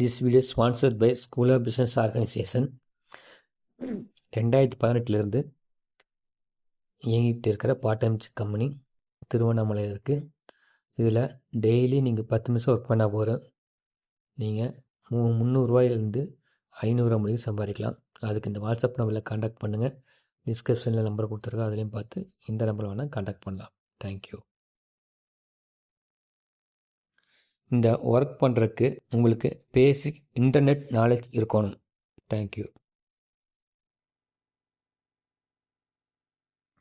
This video sponsored by school of business organisation ரெண்டாயிரத்தி பதினெட்டுலேருந்து இயங்கிட்டு இருக்கிற பார்ட் டைம் கம்பெனி திருவண்ணாமலையில் இருக்குது இதில் டெய்லி நீங்கள் பத்து நிமிஷம் ஒர்க் பண்ணால் போகிறோம் நீங்கள் மூ முந்நூறுரூவாயிலேருந்து ஐநூறுரூவா முடியும் சம்பாதிக்கலாம். அதுக்கு இந்த வாட்ஸ்அப் நம்பரில் காண்டாக்ட் பண்ணுங்கள் டிஸ்கிரிப்ஷனில் நம்பர் கொடுத்துருக்கோம் அதுலேயும் பார்த்து இந்த நம்பர் வேணால் காண்டாக்ட் பண்ணலாம். தேங்க்யூ இந்த ஒர்க் பண்ணுறதுக்கு உங்களுக்கு பேசிக் இன்டர்நெட் நாலேஜ் இருக்கணும். தேங்க்யூ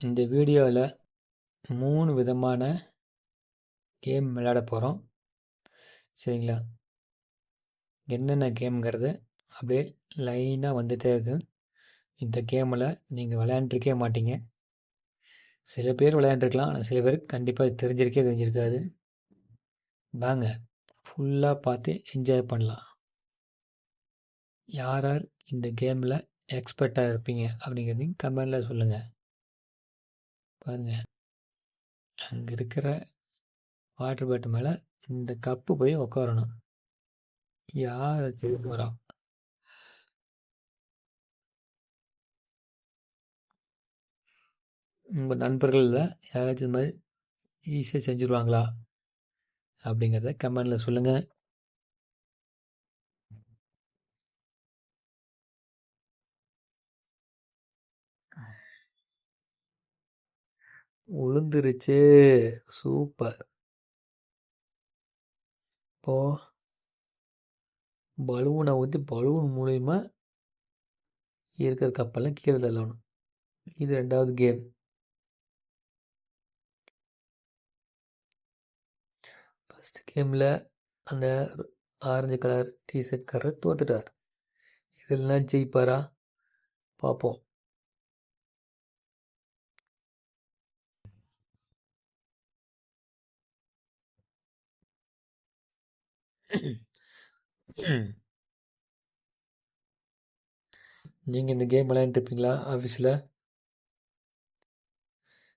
இந்த வீடியோவில் மூணு விதமான கேம் விளையாட போகிறோம் சரிங்களா? என்னென்ன கேம்ங்கிறது அப்படியே லைனாக வந்துகிட்டே இருக்கு. இந்த கேமில் நீங்கள் விளையாண்டுருக்கே மாட்டீங்க. சில பேர் விளையாண்டுருக்கலாம். ஆனால் சில பேருக்கு கண்டிப்பாக தெரிஞ்சிருக்கே தெரிஞ்சிருக்காது. வாங்க ஃபுல்லாக பார்த்து என்ஜாய் பண்ணலாம். யார் யார் இந்த கேமில் எக்ஸ்பர்ட்டாக இருப்பீங்க அப்படிங்கிறதையும் கமெண்டில் சொல்லுங்கள் பாருங்கள் அங்கே இருக்கிற வாட்டர் பாட்டில் மேலே இந்த கப்பு போய் உட்காரணும் யார் செய்ய போகிறா உங்கள் நண்பர்களில் யாராச்சும் இந்த மாதிரி ஈஸியாக செஞ்சுருவாங்களா? அப்படிங்கிறத கமெண்டில் சொல்லுங்கள் உளுந்துருச்சு. சூப்பர். இப்போ பலூனை ஊற்றி பலூன் மூலிமா இருக்கிற கப்பெல்லாம் கீழே தள்ளணும். இது ரெண்டாவது கேம். ஃபஸ்ட் கேமில் அந்த ஆரஞ்சு கலர் டிஷர்ட் கலர் தோத்துட்டார். இதெல்லாம் ஜெயிப்பாரா? பார்ப்போம் நீங்கள் இந்த கேம் விளையாண்டுருப்பீங்களா? ஆஃபீஸில்?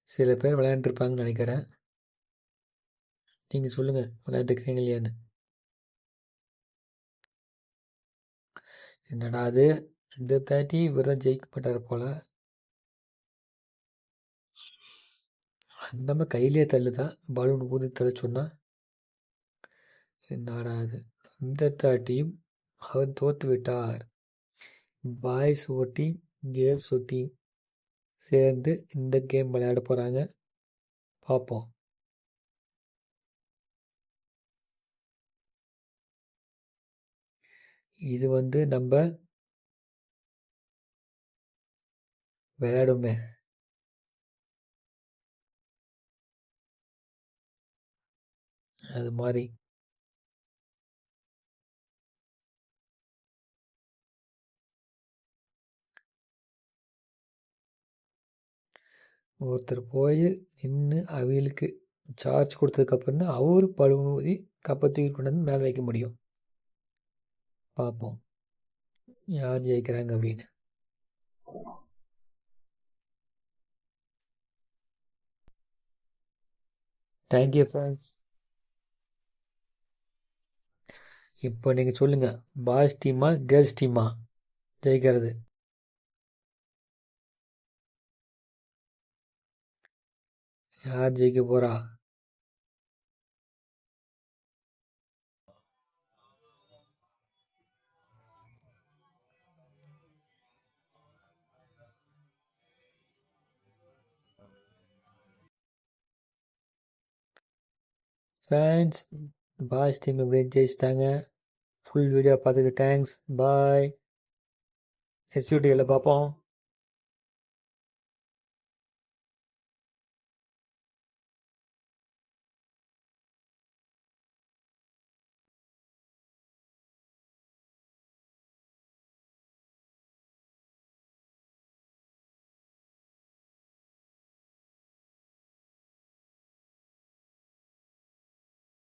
சில பேர் விளையாண்டுருப்பாங்கன்னு நினைக்கிறேன். நீங்கள் சொல்லுங்கள் விளையாண்டுருக்கிறீங்க இல்லையான்னு. என்னடா அது? இந்த தாட்டி இவர் தான் ஜெயிக்கப்பட்டார் போல். அந்த மாதிரி கையிலே தள்ளுதான் பலூன் ஊதி தள்ள சொன்னால் நாடாது அந்த இந்த தாட்டியும் அவர் தோற்றுவிட்டார் பாய்ஸ் ஓட்டி கேர்ள்ஸ் ஓட்டி சேர்ந்து இந்த கேம் விளையாட போகிறாங்க பார்ப்போம். இது வந்து நம்ம விளையாடுமே. அது மாதிரி. ஒருத்தர் போய் நின்று அவங்களுக்கு சார்ஜ் கொடுத்ததுக்கப்புறம் தான் அவர் பழுவு ஊதி கப்பை தூக்கி கொண்டு வந்து மேலே வைக்க முடியும். பார்ப்போம் யார் ஜெயிக்கிறாங்க அப்படின்னு. தேங்க்யூ ஃப்ரெண்ட்ஸ் இப்போ நீங்கள் சொல்லுங்கள் பாய்ஸ் டீமா கேர்ள்ஸ் டீமா ஜெயிக்கிறது. யார் ஜெயிக்க போகிறா ஃபேன்ஸ் பாய்ஸ் டீம் எப்படி ஜெயிச்சிட்டாங்க ஃபுல் வீடியோ பார்த்துக்கு. தேங்க்ஸ் பாய் எஸ்யூடியில் பார்ப்போம்.